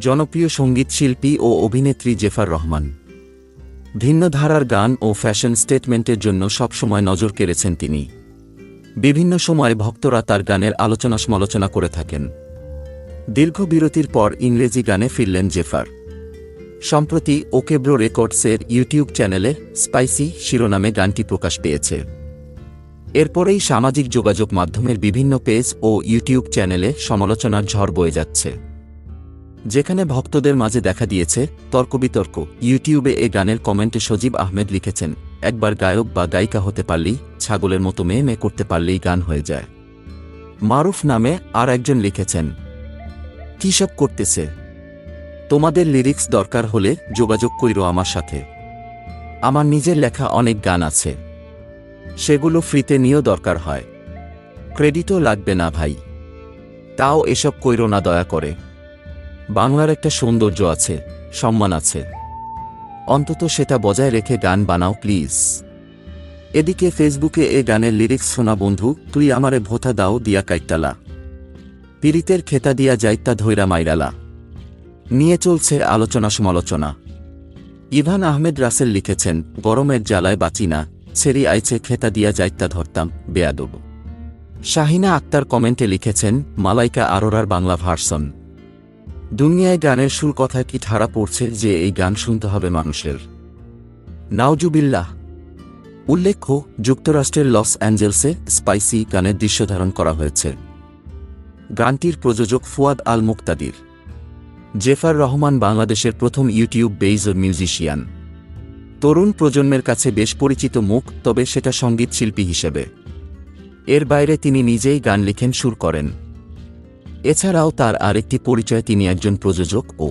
জনপ্রিয় সংগীত শিল্পী ও অভিনেত্রী জেফার রহমান। ভিন্ন ধারার গান ও ফ্যাশন স্টেটমেন্টের জন্য সবসময় নজর কেড়েছেন তিনি। বিভিন্ন সময় ভক্তরা তার গানের আলোচনা সমালোচনা করে থাকেন। দীর্ঘ বিরতির পর ইংরেজি গানে ফিরলেন জেফার। সম্প্রতি ওকেব্রো রেকর্ডসের ইউটিউব চ্যানেলে স্পাইসি শিরোনামে গানটি প্রকাশ পেয়েছে। এরপরেই সামাজিক যোগাযোগ মাধ্যমের বিভিন্ন পেজ ও ইউটিউব চ্যানেলে সমালোচনার ঝড় বয়ে যাচ্ছে। যেখানে ভক্তদের মাঝে দেখা দিয়েছে তর্কবিতর্ক ইউটিউবে এ গানের কমেন্টে সজীব আহমেদ লিখেছেন, একবার গায়ক বা গায়িকা হতে পারলেই ছাগলের মতো মেয়ে মেয়ে করতে পারলেই গান হয়ে যায়। মারুফ নামে আর একজন লিখেছেন, কী সব করতেছে? তোমাদের লিরিক্স দরকার হলে যোগাযোগ কইরো আমার সাথে। আমার নিজের লেখা অনেক গান আছে। সেগুলো ফ্রিতে নিয়েও দরকার হয়। ক্রেডিটও লাগবে না ভাই। তাও এসব কইরো না দয়া করে। বাংলার একটা সৌন্দর্য আছে, সম্মান আছে। অন্তত সেটা বজায় রেখে গান বানাও, প্লিজ। এদিকে ফেসবুকে এ গানের লিরিক্স শোনা বন্ধু, তুই আমারে ভোথা দাও, দিয়া কাইটালা পীড়িতের খেতা দিয়া যাইতা ধৈরা মাইরালা। নিয়ে চলছে আলোচনা সমালোচনা। ইভান আহমেদ রাসেল লিখেছেন, গরমের জ্বালায় বাঁচি না, ছেড়ি আইছে খেতা দিয়া যাইতা ধরতাম, বেয়াদব। শাহিনা আক্তার কমেন্টে লিখেছেন, মালাইকা আরোরার বাংলা ভার্সন। দুনিয়ায় গানের সুর কথায় কি ঠাড়া পড়ছে যে এই গান শুনতে হবে মানুষের? নাওজুবিল্লাহ। উল্লেখ্য, যুক্তরাষ্ট্রের লস অ্যাঞ্জেলসে স্পাইসি গানের দৃশ্য ধারণ করা হয়েছে। গানটির প্রযোজক ফুয়াদ আল মুক্তাদির জেফার রহমান বাংলাদেশের প্রথম ইউটিউব বেইজ মিউজিশিয়ান। তরুণ প্রজন্মের কাছে বেশ পরিচিত মুখ, তবে সেটা সংগীত শিল্পী হিসেবে। এর বাইরে তিনি নিজেই গান লিখেন, সুর করেন। এছাড়াও তার আরেকটি পরিচয় তিনি একজন প্রযোজক ও